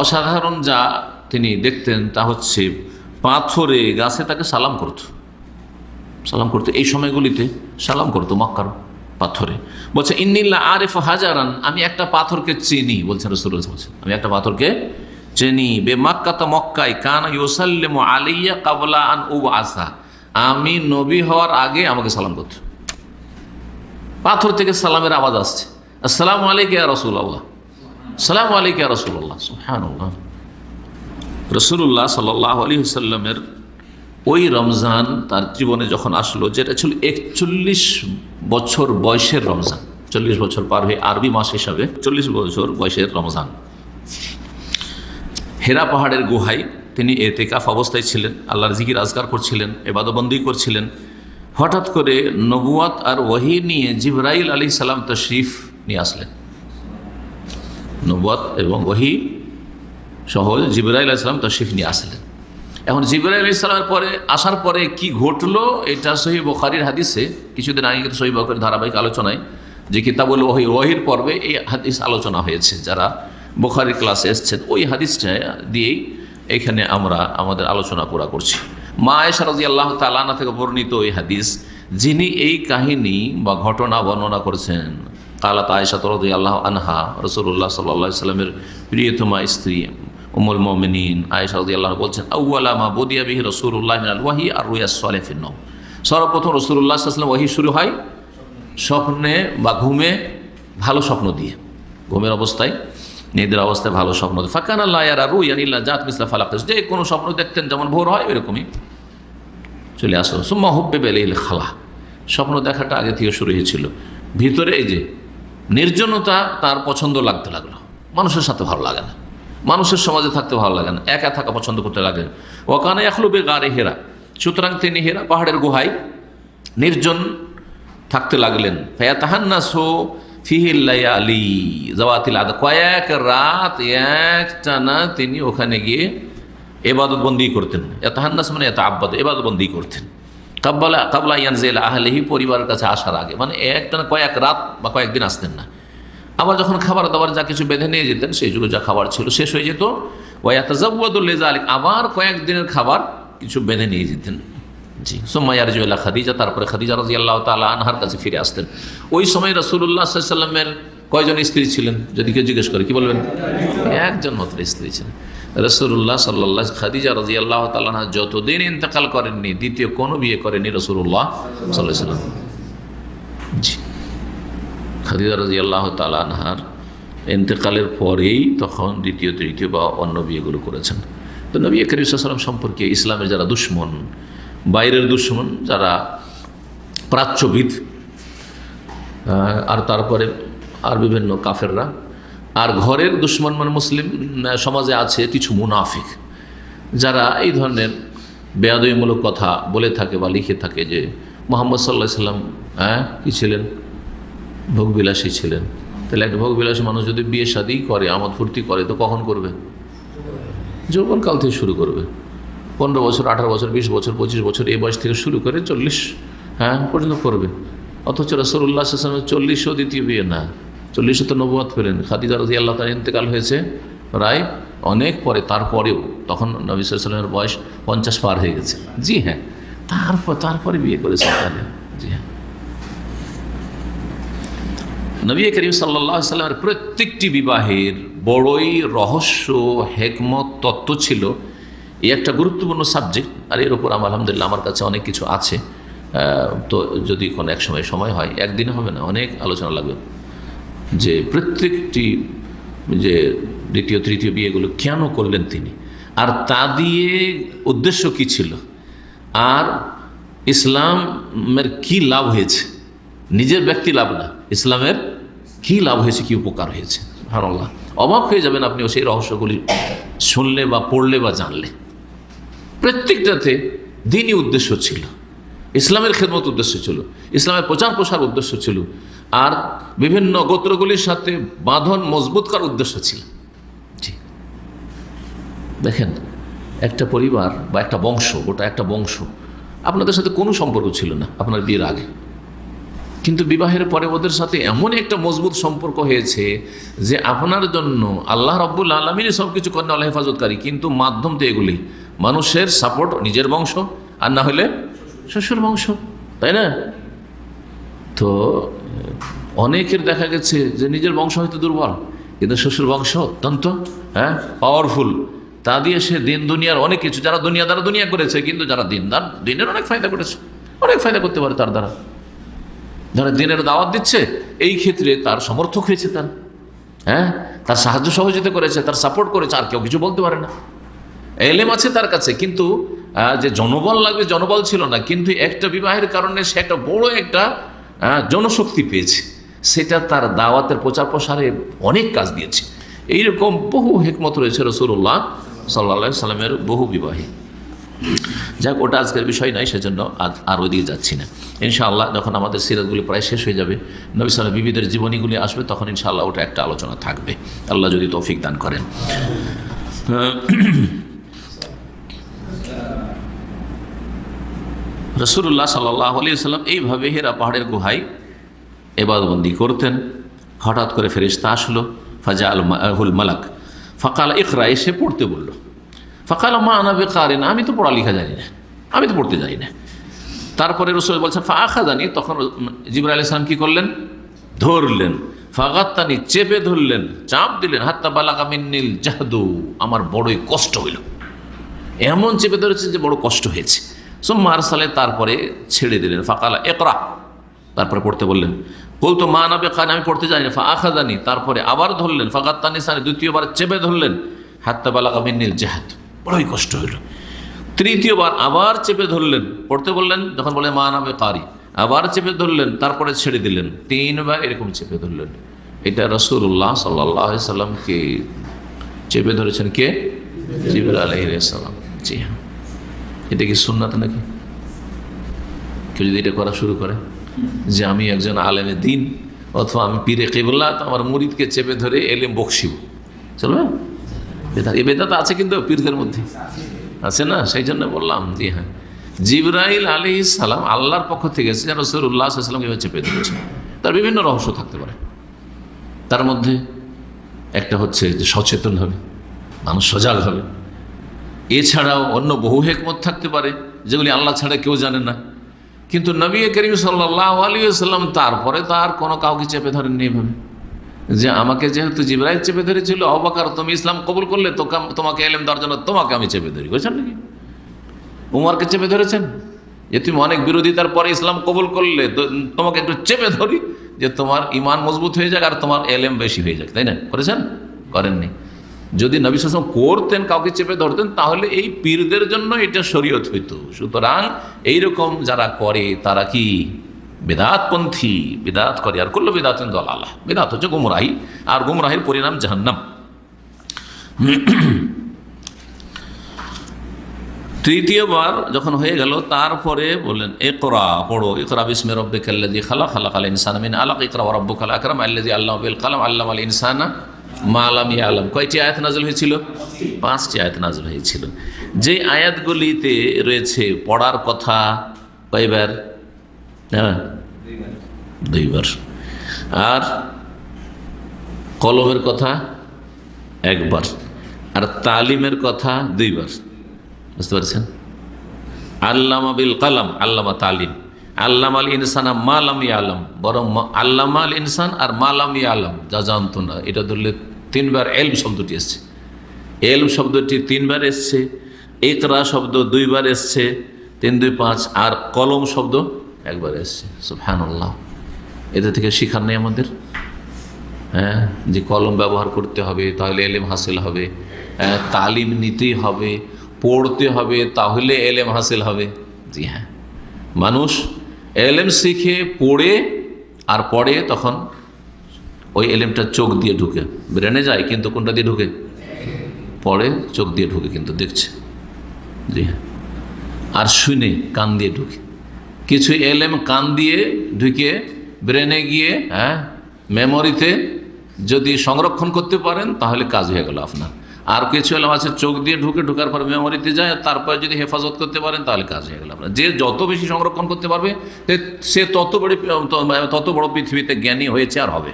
অসাধারণ যা তিনি দেখতেন তা হচ্ছে পাথরে গাছে তাকে সালাম করত। সালাম করতো। এই সময়গুলিতে সালাম করতো মক্কার পাথরে। বলছে, ইন্নিল্লা আরেফ হাজারান, আমি একটা পাথরকে চিনি। বলছেন রসুল বলছেন আমি একটা পাথরকে চিনি। বে মাক্কাতা মক্কায় কান ইউসাল্লেম আলিয়া কাবলা আন উ আসা আমি নবী হওয়ার আগে আমাকে সালাম করত। পাথর থেকে সালামের আওয়াজ আসছে। আসসালামু আলাইকুম রসুল আল্লাহ সালাম আলাইকুম রসুল্লাহ সুহানুল্লাহ রসুল্লাহ সাল্লাহ আলী সাল্লামের ওই রমজান তার জীবনে যখন আসলো, যেটা ছিল একচল্লিশ বছর বয়সের রমজান, চল্লিশ বছর পার হয়ে আরবি মাস হিসাবে চল্লিশ বছর বয়সের রমজান। হেরা পাহাড়ের গুহায় তিনি এতেকাফ অবস্থায় ছিলেন, আল্লাহর জিকির আজগার করছিলেন এবাদবন্দি করছিলেন। হঠাৎ করে নবুয়াত আর ওয়াহি নিয়ে জিবরাইল আলী সালাম তশরিফ নিয়ে আসলেন। নবুয়াত এবং ওয়াহি সহ জিবরাইল ইসলাম তশরিফ নিয়ে আসলেন। এখন জিবরাইল ইসলামের পরে আসার পরে কি ঘটলো এটা সহি বখারির হাদিসে, কিছুদিন আগে সহি বখারির ধারাবাহিক আলোচনায় যে কিতাবুল ওহি, ওহির পর্বে এই হাদিস আলোচনা হয়েছে। যারা বোখারির ক্লাসে এসছেন, ওই হাদিসটা দিয়েই এখানে আমরা আমাদের আলোচনা পুরা করছি। মা রাজি আল্লাহ তালানা থেকে বর্ণিত ওই হাদিস, যিনি এই কাহিনী বা ঘটনা বর্ণনা করেছেন কালাত আয়েশা তরদি আল্লাহ আনহা রসুল্লাহ সাল্লা সাল্লামের প্রিয়তমা স্ত্রী উমুল মমিনিন আয়েশা রাজি আল্লাহ বলছেন আউ্লামা বদিয়া বিহি রসুল্লাহ ওয়াহি আর রুয়া সর্বপ্রথম রসুল্লাহ সাল্লাম ওয়াহি শুরু হয় স্বপ্নে বা ঘুমে ভালো স্বপ্ন দিয়ে। ঘুমের অবস্থায় নিদের অবস্থায় ভালো স্বপ্ন দিয়ে। ফাঁকান আল্লাহ আর রুইয়ানিল্লা জাত মিসলা ফালাকাস যে কোনো স্বপ্ন দেখতেন যেমন ভোর হয়, ওইরকমই চলে আসো সুম্মা হুব্বে বেলিল খালা। স্বপ্ন দেখাটা আগে থেকে শুরু হয়েছিল। ভিতরে এই যে নির্জনতা তার পছন্দ লাগতে লাগল। মানুষের সাথে ভালো লাগে না। মানুষের সমাজে থাকতে ভালো লাগে না। একা থাকা পছন্দ করতে লাগে। ওখানে এখলুবে গাড়ে হেরা। সুতরাং তিনি হেরা পাহাড়ের গুহায় নির্জন থাকতে লাগলেন। ফয়া তাহান্নাসো ফিহিল্লাইয়া আলী জওয়াতিল আদ। কয়েক রাত এক টানা তিনি ওখানে গিয়ে এবাদতবন্দি করতেন। এত হান্নাস মানে এত আব্বাদ এবাদতবন্দি করতেন। কাব্বালা কাবলা ইয়ানজেল আহলেহি পরিবারের কাছে আসার আগে মানে একটা কয়েক রাত বা কয়েকদিন আসতেন না। আবার যখন খাবার দাবার যা কিছু বেঁধে নিয়ে যেতেন, সেই যুগে যা খাবার ছিল শেষ হয়ে যেত। ওয়াতাজাবুয়াদুল্লেজা আলী আবার কয়েকদিনের খাবার কিছু বেঁধে নিয়ে যেতেন। জি। সোম্মাই আরজুল্লাহ খাদিজা, তারপরে খাদিজা রাজি আল্লাহ তালা আনহার কাছে ফিরে আসতেন। ওই সময় রসুল্লাহ সাল্লামের কয়জন স্ত্রী ছিলেন? যদি কেউ জিজ্ঞেস করে, কি বলবেন? একজন মাত্র স্ত্রী ছিলেন। রসুল্লাহ সাল্লাহ খাদিজা রাজি আল্লাহ তালা যতদিন ইন্তেকাল করেননি, দ্বিতীয় কোনো বিয়ে করেনি রসুল্লাহ সাল্লাহ সাল্লাম জি। খাদিজা রাজি আল্লাহ তালানহার ইন্তেকালের পরেই তখন দ্বিতীয়, তৃতীয় বা অন্য বিয়েগুলো করেছেন। তো নবী করিম সম্পর্কে ইসলামের যারা দুশ্মন, বাইরের দুশ্মন, যারা প্রাচ্যবিদ আর তারপরে আর বিভিন্ন কাফেররা আর ঘরের দুশ্মন মানে মুসলিম সমাজে আছে কিছু মুনাফিক, যারা এই ধরনের বেয়াদয়মূলক কথা বলে থাকে বা লিখে থাকে যে মোহাম্মদ সাল্লাহ সাল্লাম হ্যাঁ কী ছিলেন? ভোগবিলাসী ছিলেন। তাহলে একটা ভোগবিলাসী মানুষ যদি বিয়ে শাদি করে, আমদ ফুর্তি করে, তো কখন করবে? যৌবনকাল থেকে শুরু করবে। পনেরো বছর, আঠারো বছর, বিশ বছর, পঁচিশ বছর এই বয়স থেকে শুরু করে চল্লিশ হ্যাঁ পর্যন্ত করবে। অথচ রসুল্লাহ আসলামের চল্লিশও দ্বিতীয় বিয়ে না। চল্লিশে তো নবুয়াত পেলেন। খাদিজা রাজি আল্লাহ তার ইন্তেকাল হয়েছে প্রায় অনেক পরে, তারপরেও তখন নবী সাল্লামের বয়স পঞ্চাশ পার হয়ে গেছে। জি হ্যাঁ তারপর, তারপরে বিয়ে করেছে তাহলে। জি হ্যাঁ। নবী করিম সাল্লাহ সাল্লামের প্রত্যেকটি বিবাহের বড়ই রহস্য, হেকমত, তত্ত্ব ছিল এই একটা গুরুত্বপূর্ণ সাবজেক্ট। আর এর উপর আমার আলহামদুলিল্লাহ আমার কাছে অনেক কিছু আছে। তো যদি কোনো এক সময় সময় হয়, একদিনে হবে না, অনেক আলোচনা লাগবে। যে প্রত্যেকটি, যে দ্বিতীয়, তৃতীয় বিয়েগুলো কেন করলেন তিনি? আর তা দিয়ে উদ্দেশ্য কি ছিল? আর ইসলামের কি লাভ হয়েছে? নিজের ব্যক্তি লাভ না, ইসলামের কি লাভ হয়েছে, কি উপকার হয়েছে? ভারল্লাহ অবাক হয়ে যাবেন আপনি সেই রহস্যগুলি শুনলে বা পড়লে বা জানলে। প্রত্যেকটাতে দিনই উদ্দেশ্য ছিল। ইসলামের খেদমত উদ্দেশ্য ছিল, ইসলামের প্রচার প্রসার উদ্দেশ্য ছিল, আর বিভিন্ন গোত্রগুলির সাথে বাঁধন মজবুত করার উদ্দেশ্য ছিল। দেখেন, একটা পরিবার বা একটা বংশ, গোটা একটা বংশ, আপনাদের সাথে কোনো সম্পর্ক ছিল না, আপনার বিয়ের আগে। কিন্তু বিবাহের পরে ওদের সাথে এমন একটা মজবুত সম্পর্ক হয়েছে যে আপনার জন্য আল্লাহ রব্বুল আলমিনই সব কিছু করেন, আল্লাহ হেফাজতকারী। কিন্তু মাধ্যম তো এগুলি, মানুষের সাপোর্ট নিজের বংশ, আর না হলে শ্বশুর বংশ, তাই না? তো অনেকের দেখা গেছে যে নিজের বংশ হয়তো দুর্বল, কিন্তু শ্বশুর বংশ অত্যন্ত হ্যাঁ পাওয়ারফুল তা দিয়ে সে দিন দুনিয়ার অনেক কিছু, যারা দুনিয়া দ্বারা দুনিয়া করেছে, কিন্তু যারা দিন দিনদার দিনের অনেক ফায়দা করেছে, অনেক ফায়দা করতে পারে তার দ্বারা। যারা দিনের দাওয়াত দিচ্ছে, এই ক্ষেত্রে তার সমর্থক হয়েছে তার হ্যাঁ? তার সাহায্য সহযোগিতা করেছে, তার সাপোর্ট করেছে, আর কেউ কিছু বলতে পারে না। এলেম আছে তার কাছে, কিন্তু যে জনবল লাগবে জনবল ছিল না কিন্তু একটা বিবাহের কারণে সে একটা বড় একটা আহ, জনশক্তি পেয়েছে। সেটা তার দাওয়াতের প্রচার প্রসারে অনেক কাজ দিয়েছে। এইরকম বহু হেকমত রয়েছে রসুল্লাহ সাল্লা সাল্লামের বহু বিবাহী। যাক ওটা আজকের বিষয় নাই সেজন্য আজ আর ওইদিকে যাচ্ছি না। ইনশাআল্লাহ যখন আমাদের সিরাতগুলি প্রায় শেষ হয়ে যাবে নবী সাল্লাম বিবিদের জীবনীগুলি আসবে তখন ইনশাআল্লাহ ওটা একটা আলোচনা থাকবে। আল্লাহ যদি তৌফিক দান করেন। রসুল্লাহ সাল্লাহ আলিয়াল্লাম এইভাবে হেরা পাহাড়ের গুহায় এবাদবন্দি করতেন। হঠাৎ করে ফেরিস্তা আসলো ফাজা আল মালাক। ফাকাল ইকরা, এসে পড়তে বলল, ফাকাল মা আনাবে কারেন আমি তো পড়ালেখা জানি না, আমি তো পড়তে জানি না। তারপরে রসুল বলছেন ফাঁকা জানি তখন জিবরা আলি সালাম কী করলেন? ধরলেন। ফাগাত্তানি, চেপে ধরলেন, চাপ দিলেন, হাত্তা বালাকা মিন্নিল জাহাদু। আমার বড়ই কষ্ট হইল। এমন চেপে ধরেছে যে বড় কষ্ট হয়েছে। সোম্মার সালে তারপরে ছেড়ে দিলেন। ফাঁকালা একরা তারপরে পড়তে বললেন বলতো মা নাবে খান আমি পড়তে জানি না। ফা তারপরে আবার ধরলেন ফাঁকাত্তানি সানি। দ্বিতীয়বার চেপে ধরলেন, হাত্তা বালাকা মিন্নিল জাহাদ বড়ই কষ্ট হইল তৃতীয়বার আবার চেপে ধরলেন। পড়তে বললেন, যখন বলে মা নাবে কারি আবার চেপে ধরলেন, তারপরে ছেড়ে দিলেন। তিনবার এরকম চেপে ধরলেন। এটা রসুল্লাহ সাল্লাহ সাল্লামকে চেপে ধরেছেন কে? জিবুল আলহিসাল্লাম জি হ্যাঁ। এটা কি সুন্নাত নাকি? কেউ যদি এটা করা শুরু করে যে আমি একজন আলেমে দিন অথবা আমি পীরে কেবল্লা তো আমার মুরিদকে চেপে ধরে এলেম বকশিব। চলবে? এই বেদাত আছে কিন্তু পীরদের মধ্যে। আছে না? সেই জন্য বললাম জি হ্যাঁ। জিবরাইল আলী সালাম আল্লাহর পক্ষ থেকে এসেছে রসুল্লাহ সাল্লামকে এভাবে চেপে ধরেছে। তার বিভিন্ন রহস্য থাকতে পারে। তার মধ্যে একটা হচ্ছে যে সচেতন হবে, মানুষ সজাগ হবে। এছাড়াও অন্য বহু হেকমত থাকতে পারে, যেগুলি আল্লাহ ছাড়া কেউ জানে না। কিন্তু নবী করিম সাল্লাহ আলী সাল্লাম তারপরে তার কোনো কাউকে চেপে ধরেননি এভাবে। যে আমাকে যেহেতু জিব্রাইল চেপে ধরেছিল অবাকার তুমি ইসলাম কবুল করলে তো তোমাকে এলেম দেওয়ার জন্য তোমাকে আমি চেপে ধরি। বুঝছেন নাকি? উমারকে চেপে ধরেছেন? যে তুমি অনেক বিরোধিতার পরে ইসলাম কবুল করলে তো তোমাকে একটু চেপে ধরি, যে তোমার ইমান মজবুত হয়ে যাক আর তোমার এলেম বেশি হয়ে যাক, তাই না? করেছেন? করেননি। যদি নবী সাসম করতেন, কাউকে চেপে ধরতেন, তাহলে এই পীরদের জন্য এটা শরীয়ত হইতো। সুতরাং এইরকম যারা করে, তারা কি বেদাতপন্থী? বেদাত করে। আর করল বেদাত দল আল্লাহ বেদাত হচ্ছে গুমরাহি। আর গুমরাহির পরিণাম জাহান্নাম। তৃতীয়বার যখন হয়ে গেল, তারপরে বললেন একরা পড়ো। ইকরা বিসমে রব্বে কাল্লাদি খালা খালা খাল ইনসান মিন আলাক। ইকরা রব্বু খালা আকরাম। আল্লাহ বিল কালাম। আল্লাহ আল ইনসানা ইয়া আলম। কয়টি আয়াত নাজল হয়েছিল? পাঁচটি আয়াত নাজল হয়েছিল। যে আয়াতগুলিতে রয়েছে পড়ার কথা কয়বার? হ্যাঁ? দুইবার। আর কলমের কথা একবার। আর তালিমের কথা দুইবার। বুঝতে পারছেন? আল্লামা বিল কালাম, আল্লামা তালিম। আল্লাম আল ইনসান আর মালাম আলম বরং আল্লামা আল ইনসান আর মালাম আলম যা জানতো না। এটা ধরলে তিনবার এলম শব্দটি এসছে। এলম শব্দটি তিনবার এসছে একরা শব্দ দুইবার এসছে, তিন, দুই, পাঁচ, আর কলম শব্দ একবার এসছে। সুফহানুল্লাহ এদের থেকে শিখার নেই আমাদের। হ্যাঁ যে কলম ব্যবহার করতে হবে, তাহলে এলেম হাসিল হবে। হ্যাঁ তালিম নিতেই হবে, পড়তে হবে, তাহলে এলেম হাসিল হবে। জি হ্যাঁ। মানুষ এলেম শিখে পড়ে আর পড়ে তখন ওই এলেমটা চোখ দিয়ে ঢুকে। ব্রেনে যায় কিন্তু কোনটা দিয়ে ঢুকে? পড়ে, চোখ দিয়ে ঢুকে কিন্তু দেখছে। জি হ্যাঁ। আর শুনে কান দিয়ে ঢুকে। কিছু এলেম কান দিয়ে ঢুকে ব্রেনে গিয়ে হ্যাঁ মেমোরিতে যদি সংরক্ষণ করতে পারেন তাহলে কাজ হয়ে গেল আপনার। আর কিছু এলাম আছে, চোখ দিয়ে ঢুকে ঢুকার পর মেমোরিতে যায়, তারপরে যদি হেফাজত করতে পারেন, তাহলে কাজ হয়ে গেল আপনার। যে যত বেশি সংরক্ষণ করতে পারবে, সে তত বড় তত বড় পৃথিবীতে জ্ঞানী হয়েছে আর হবে।